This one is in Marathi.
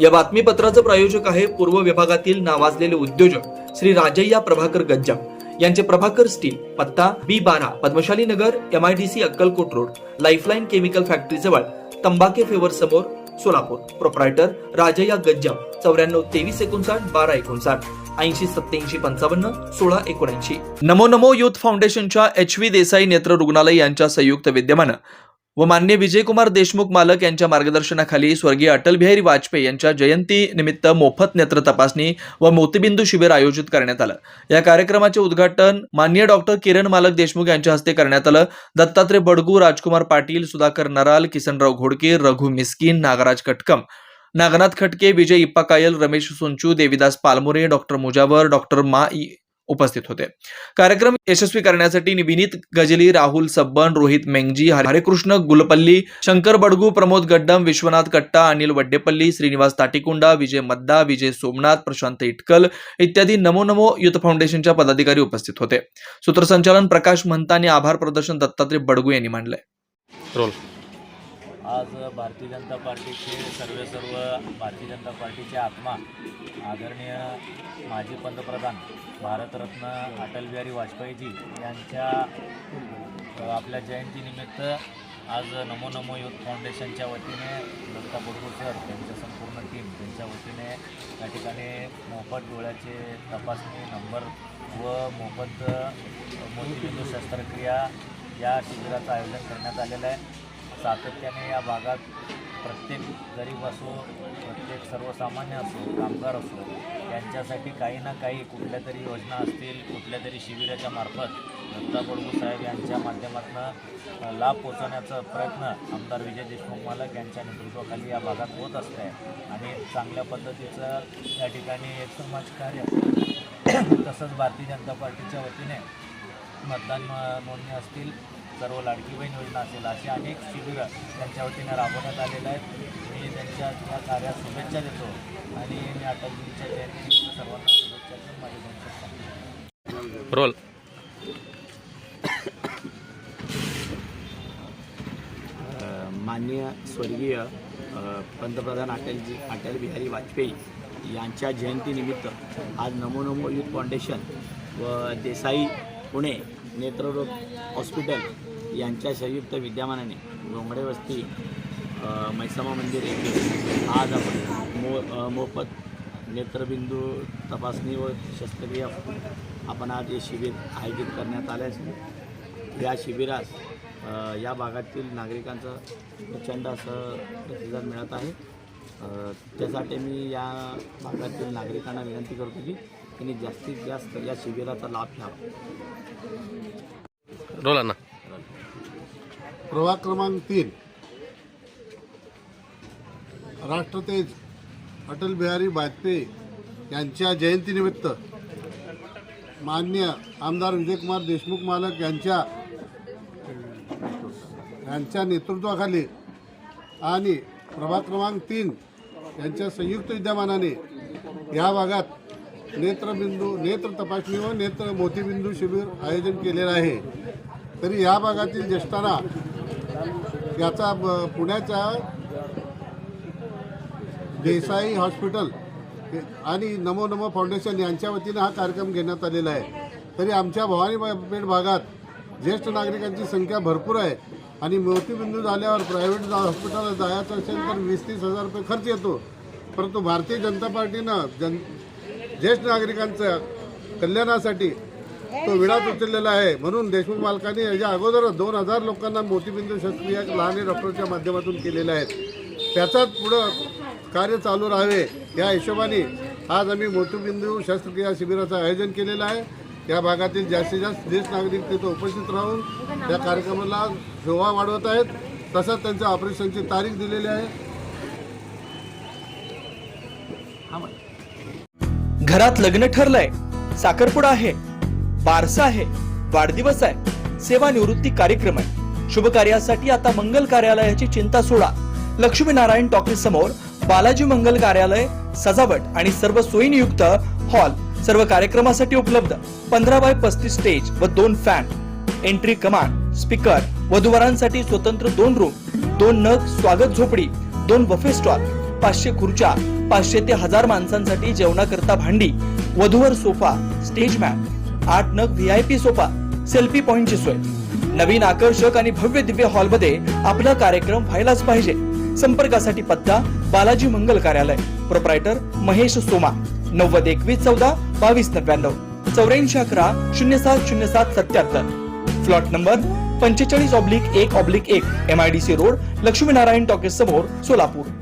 या बातमीपत्राचं प्रायोजक आहे पूर्व विभागातील नावाजलेले उद्योजक श्री राजय्या प्रभाकर गज्जा यांचे प्रभाकर स्टील पत्ता बी बारा Padmashali Nagar M I D C Akkalkot road lifeline chemical factory जवळ तंबाके फेवर समोर सोलापूर. प्रोप्रायटर राजय्या गज्जा चौऱ्याण्णव तेवीस एकोणसाठ बारा एकोणसाठ ऐंशी सत्याऐंशी पंचावन्न सोळा एकोणऐंशी. नमो नमो युथ फाउंडेशनच्या एच व्ही देसाई नेत्र रुग्णालय यांच्या संयुक्त विद्यमानं व मान्य विजयकुमार देशमुख मालक यांच्या मार्गदर्शनाखाली स्वर्गीय अटल बिहारी वाजपेयी यांच्या जयंती निमित्त मोफत नेत्र तपासणी व मोतीबिंदू शिबिर आयोजित करण्यात आलं. या कार्यक्रमाचे उद्घाटन मान्य डॉक्टर किरण मालक देशमुख यांच्या हस्ते करण्यात आलं. दत्तात्रय बडगू राजकुमार पाटील सुधाकर नराल किसनराव घोडके रघु मिस्किन नागराज कटकम नागनाथ खटके विजय इप्पा कायल रमेश सोंचू देविदास पालमुरे डॉक्टर मुजावर डॉक्टर मा उपस्थित होते. कार्यक्रम यशस्वी करण्यासाठी विनीत गजली राहुल सब्बन रोहित मेंगजी हरेकृष्ण गुलपल्ली शंकर बडगू प्रमोद गड्डम विश्वनाथ कट्टा अनिल वड्डेपल्ली श्रीनिवास ताटिकुंडा विजय मद्दा विजय सोमनाथ प्रशांत इटकल इत्यादी नमो नमो युथ फाउंडेशनच्या पदाधिकारी उपस्थित होते. सूत्रसंचालन प्रकाश महंता आणि आभार प्रदर्शन दत्तात्रय बडगू यांनी मांडलंय. आज भारतीय जनता पार्टीचे सर्व सर्व भारतीय जनता पार्टीचे आत्मा आदरणीय माजी पंतप्रधान भारतरत्न अटल बिहारी वाजपेयीजी यांच्या आपल्या जयंतीनिमित्त आज नमो नमो युथ फाउंडेशनच्या वतीने दत्ता बोडगो सर त्यांच्या संपूर्ण टीम त्यांच्या वतीने या ठिकाणी मोफत डोळ्याचे तपासणी नंबर व मोफत मोतीबिंदू शस्त्रक्रिया या शिबिराचं आयोजन करण्यात आलेलं आहे. सातत्याने या भागात प्रत्येक गरीब असो प्रत्येक सर्वसामान्य असो कामगार असो यांच्यासाठी काही ना काही कुठल्या तरी योजना असतील कुठल्या तरी शिबिराच्या मार्फत दत्ता बडगू साहेब यांच्या माध्यमातून लाभ पोचवण्याचा प्रयत्न आमदार विजय देशमुख मालक यांच्या नेतृत्वाखाली या भागात होत असते आणि चांगल्या पद्धतीचं या ठिकाणी एक समाजकार्य तसंच भारतीय जनता पार्टीच्या वतीने मतदान नोंदणी असतील. सर्व लाडकी बहीण योजना असेल असे अनेक शिबिरं त्यांच्या वतीने राबवण्यात आलेले आहेत मी त्यांच्या या कार्यात शुभेच्छा देतो आणि मी अटलजींच्या जयंतीनिमित्त सर्वांना शुभेच्छा देऊन माझे दोन. रोल माननीय स्वर्गीय पंतप्रधान अटलजी अटल बिहारी वाजपेयी यांच्या जयंतीनिमित्त आज नमो नमो युथ फाउंडेशन व देसाई पुणे नेत्ररोग हॉस्पिटल यांच्या संयुक्त विद्यमानाने घोंगडे वस्ती मैसमा मंदिर येथे आज आपण मो मोफत नेत्रबिंदू तपासणी व शस्त्रक्रिया आपण आज हे शिबिर आयोजित करण्यात आले असून या शिबिरास या भागातील नागरिकांचं प्रचंड असं प्रतिसाद मिळत आहे. त्यासाठी मी या भागातील नागरिकांना विनंती करतो की त्यांनी जास्तीत जास्त या शिबिराचा लाभ घ्यावा. रोला ना प्रभाग क्रमांक तीन. राष्ट्रतेज अटल बिहारी वाजपेयी यांच्या जयंतीनिमित्त मान्य आमदार विजयकुमार देशमुख मालक यांच्या यांच्या नेतृत्वाखाली आणि प्रभाग क्रमांक तीन यांच्या संयुक्त विद्यमानाने या भागात नेत्रबिंदू नेत्र तपासणी व नेत्र मोतीबिंदू शिबिर आयोजन केलेलं आहे. तरी या भागातील ज्येष्ठांना याचा पुण्याच्या देसाई हॉस्पिटल आणि नमो नमो फाउंडेशन यांच्या वतीनं हा कार्यक्रम घेण्यात आलेला आहे. तरी आमच्या भवानीपेठ भागात ज्येष्ठ नागरिकांची संख्या भरपूर आहे आणि मोतीबिंदू झाल्यावर प्रायव्हेट हॉस्पिटलला जायचं असेल तर वीस तीस हजार रुपये खर्च येतो. परंतु भारतीय जनता पार्टीनं जन ज्येष्ठ नागरिकांच्या कल्याणासाठी तो विडाच उचललेला आहे. म्हणून देशमुख मालकांनी याच्या अगोदरच दोन हजार लोकांना मोतीबिंदू शस्त्रक्रिया लहान डॉक्टरच्या माध्यमातून केलेल्या आहेत. त्याचाच पुढं कार्य चालू राहावे या हिशोबाने आज आम्ही मोतीबिंदू शस्त्रक्रिया शिबिराचं आयोजन केलेलं आहे. या भागातील जास्तीत जास्त ज्येष्ठ नागरिक तिथं उपस्थित राहून या कार्यक्रमाला शोभा वाढवत आहेत. तसंच त्यांच्या ऑपरेशनची तारीख दिलेली आहे. घरात लग्न ठरलंय. साखरपुडा आहे. बारसा आहे. वाढदिवस आहे. सेवानिवृत्ती कार्यक्रम आहे. शुभ कार्यासाठी आता मंगल कार्यालयाची चिंता सोडा. लक्ष्मीनारायण टॉकीज समोर बालाजी मंगल कार्यालय सजावट आणि सर्व सोयीनियुक्त हॉल सर्व कार्यक्रमासाठी उपलब्ध. पंधरा बाय पस्तीस स्टेज व दोन फॅन. एंट्री कमांड स्पीकर वधूवरांसाठी स्वतंत्र दोन रूम दोन नग स्वागत झोपडी दोन बफे स्टॉल पाचशे खुर्च्या पाचशे ते हजार माणसांसाठी जेवणाकरता भांडी वधूवर सोफा स्टेज मॅप आठ नग V I P sofa selfie पॉइंटची सोय. नवीन आकर्षक आणि भव्य दिव्य हॉलमध्ये आपला कार्यक्रम व्हायलाच पाहिजे. संपर्कासाठी पत्ता बालाजी मंगल कार्यालय. प्रोप्रायटर महेश सोमा. नव्वद एकवीस चौदा बावीस नव्याण्णव. चौऱ्याऐंशी अकरा शून्य सात शून्य सात सत्याहत्तर. फ्लॉट नंबर पंचेचाळीस ऑब्लिक एक ऑब्लिक एक M I D C road Laxminarayan talkies समोर सोलापूर.